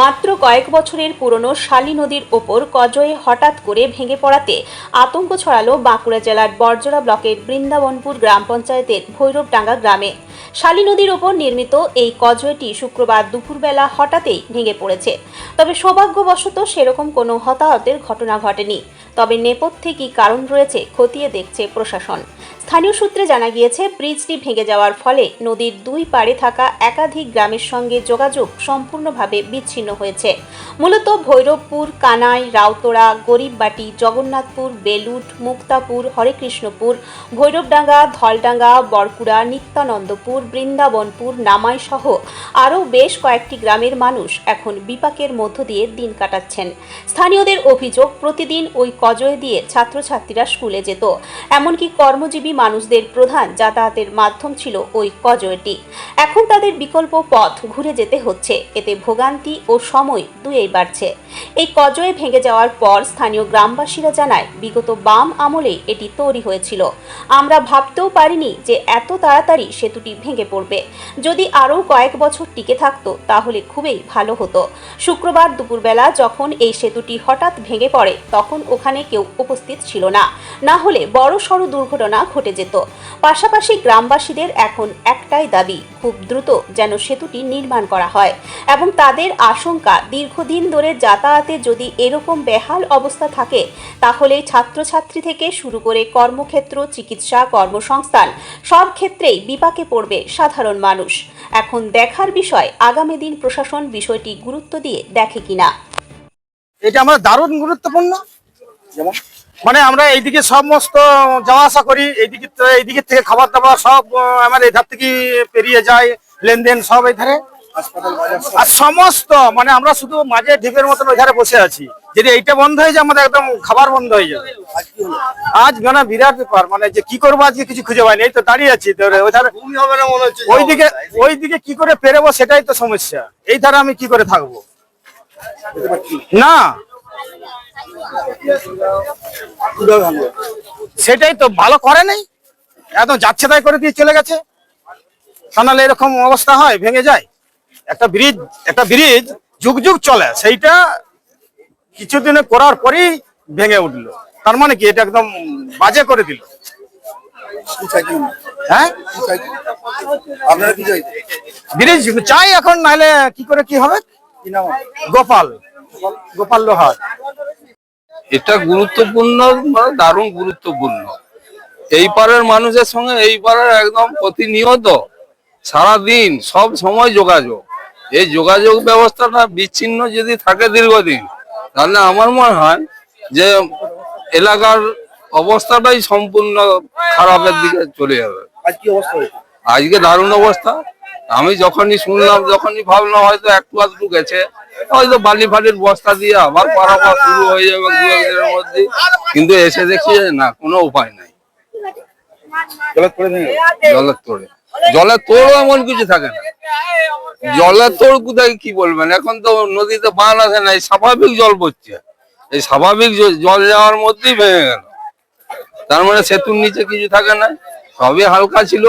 মাত্র কয়েক বছরের পুরনো শালী নদীর ওপর কজয়ে হঠাৎ করে ভেঙে পড়াতে আতঙ্ক ছড়ালো বাঁকুড়া জেলার বর্জরা ব্লকের বৃন্দাবনপুর গ্রাম পঞ্চায়েতের ভৈরবডাঙ্গা গ্রামে। শালী নদীর ওপর নির্মিত এই কজয়েটি শুক্রবার দুপুরবেলা হঠাৎই ভেঙে পড়েছে। তবে সৌভাগ্যবশত সেরকম কোনো হতাহতের ঘটনা ঘটেনি। তবে নেপথ্যে কী কারণ রয়েছে খতিয়ে দেখছে প্রশাসন। স্থানীয় সূত্রে জানা গিয়েছে, ব্রিজটি ভেঙে যাওয়ার ফলে নদীর দুই পাড়ে থাকা একাধিক গ্রামের সঙ্গে যোগাযোগ সম্পূর্ণভাবে বিচ্ছিন্ন হয়েছে। মূলত ভৈরবপুর, কানাই, রাউতোড়া, গরিববাটি, জগন্নাথপুর বেলুট মুক্তাপুর, হরেকৃষ্ণপুর, ভৈরবডাঙ্গা, ধলডাঙ্গা, বরকুড়া, নিত্যানন্দপুর, বৃন্দাবনপুর, নামাই সহ আরও বেশ কয়েকটি গ্রামের মানুষ এখন বিপাকের মধ্য দিয়ে দিন কাটাচ্ছেন। স্থানীয়দের অভিযোগ, প্রতিদিন ওই কজয় দিয়ে ছাত্রছাত্রীরা স্কুলে যেত। এমনকি কর্মজীবী মানুষদের প্রধান যাতায়াতের মাধ্যম ছিল ওই কজয়টি। এখন তাদের বিকল্প পথ ঘুরে যেতে হচ্ছে। এতে ভোগান্তি ও সময় দুয়েই বাড়ছে। এই কজয়ে ভেঙে যাওয়ার পর স্থানীয় গ্রামবাসীরা জানায়, বিগত বাম আমলেই এটি তৈরি হয়েছিল। আমরা ভাবতেও পারিনি যে এত তাড়াতাড়ি সেতুটি ভেঙে পড়বে। যদি আরও কয়েক বছর টিকে থাকতো, তাহলে খুবই ভালো হতো। শুক্রবার দুপুরবেলা যখন এই সেতুটি হঠাৎ ভেঙে পড়ে, তখন ওখানে কেউ উপস্থিত ছিল না। না হলে বড় সড় দুর্ঘটনা ঘটে যেত। পাশাপাশি গ্রামবাসীদের এখন একটাই দাবি, খুব দ্রুত যেন সেতুটি নির্মাণ করা হয় এবং তাদের আশঙ্কা, দীর্ঘদিন ধরে যাতায়াতে যদি এরকম বেহাল অবস্থা থাকে, তাহলে ছাত্রছাত্রী থেকে শুরু করে কর্মক্ষেত্র, চিকিৎসা, কর্মসংস্থান, সব ক্ষেত্রেই বিপাকে পড়বে সাধারণ মানুষ। এখন দেখার বিষয়, আগামী দিন প্রশাসন বিষয়টি গুরুত্ব দিয়ে দেখে কিনা। এটা আমার দারুণ গুরুত্বপূর্ণ। মানে আমরা এইদিকে সমস্ত যাওয়া আসা করি, এইদিকে এইদিকে থেকে খাবার দাবার সব আমার এই ধার থেকে পেরিয়ে যায়, লেনদেন সব এই ধারে আর সমস্ত মানে আমরা শুধু মাঝে ঢিপের মতন ওই ধারে বসে আছি। যদি এইটা বন্ধ হয়ে যায় আমাদের একদম খাবার বন্ধ হয়ে যাবে। আজ মানে বিরাট ব্যাপার মানে যে কি করব আজকে কিছু খুঁজে পাইনি এই তো দাঁড়িয়ে আছি তো ওই হবে না মনে হচ্ছে ওইদিকে ওইদিকে কি করে পেরেবো সেটাই তো সমস্যা। এই ধারে আমি কি করে থাকব? না। সেটাই তো ভালো করে নাই। একদম যাচ্ছে তাই করে দিয়ে চলে গেছে। তা এরকম অবস্থা হয় ভেঙে যায়। একটা ব্রিজ একটা ব্রিজ যুগ যুগ চলে। সেইটা কিছুদিনে করার পরেই ভেঙে উঠল। তার মানে কি? এটা একদম বাজে করে দিল। হ্যাঁ? আপনারা ব্রিজ চাই এখন নাহলে কি করে কি হবে? গোপাল। গোপাল লোহার। এটা গুরুত্বপূর্ণ মানে দারুণ গুরুত্বপূর্ণ। এই পাড়ার মানুষের সঙ্গে এই পাড়ার একদম প্রতিনিয়ত সারাদিন সব সময় যোগাযোগ। এই যোগাযোগ ব্যবস্থাটা বিচ্ছিন্ন যদি থাকে দীর্ঘদিন তাহলে আমার মনে হয় যে এলাকার অবস্থাটাই সম্পূর্ণ খারাপের দিকে চলে যাবে। আজকে দারুণ অবস্থা। আমি যখনই শুনলাম যখনই ভাবলাম হয়তো একটু আধটু গেছে হয়তো বালি ফালির বস্তা দিয়ে আবার পারাপার শুরু হয়ে যাবে দু একদিনের মধ্যে। কিন্তু এসে দেখি না কোনো উপায় নাই। জলের তোড়ে। জলের তোড়ও এমন কিছু থাকে না। জলের তোড় কোথায় কি বলবেন? এখন তো নদীতে বান আসে না এই স্বাভাবিক জল পড়ছে। এই স্বাভাবিক জল যাওয়ার মধ্যেই ভেঙে গেল। তার মানে সেতুর নিচে কিছু থাকে না সবই হালকা ছিল।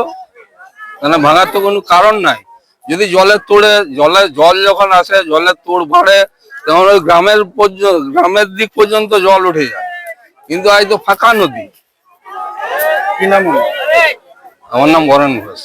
মানে ভাঙার তো কোনো কারণ নাই। যদি জলের তোড়ে জলে জল যখন আসে জলের তোড় বাড়ে তখন ওই গ্রামের পর্যন্ত গ্রামের দিক পর্যন্ত জল উঠে যায়। কিন্তু আজ তো ফাঁকা নদী। কি নাম? আমার নাম বরেন ঘোষ।